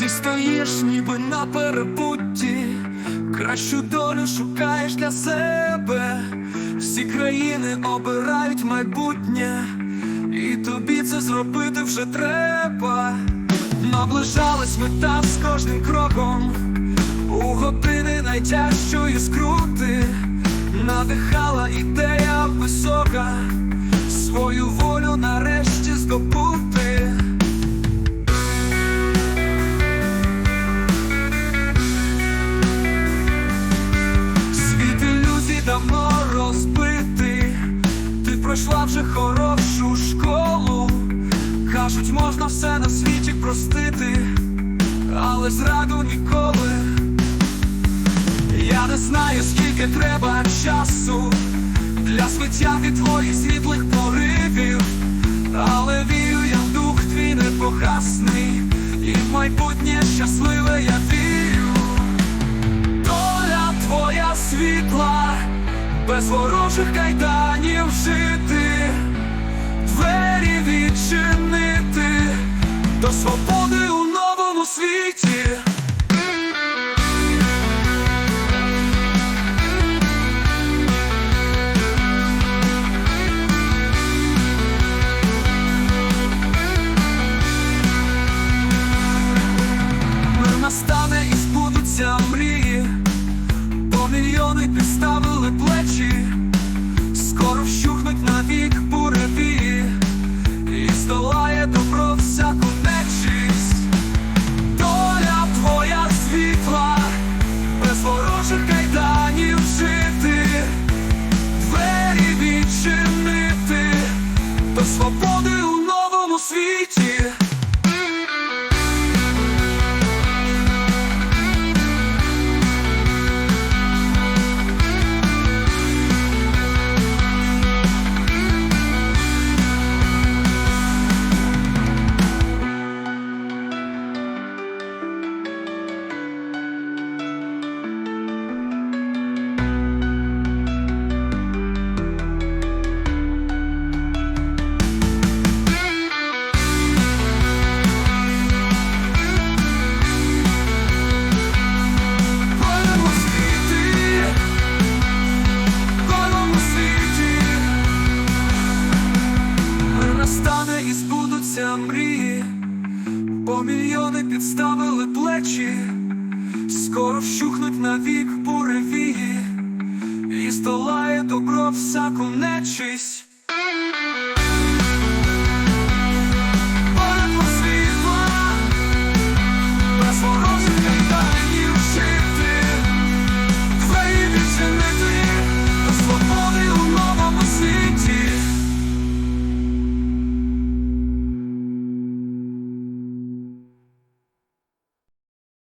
Ти стоїш ніби на перепутті, кращу долю шукаєш для себе. Всі країни обирають майбутнє, і тобі це зробити вже треба. Наближалась мета з кожним кроком, у години найтяжчої скрути, надихала ідея висока, свою волю пройшла вже хорошу школу. Кажуть, можна все на світі простити, але зраду ніколи. Я не знаю, скільки треба часу для смиття від твоїх світлих без ворожих кайданів жити, бо підставили плечі, скоро вщухнуть навік буреві і здолає збудуться мрії, бо мільйони підставили плечі, скоро вщухнуть навік буревії, і здолає добро всяку нечисть.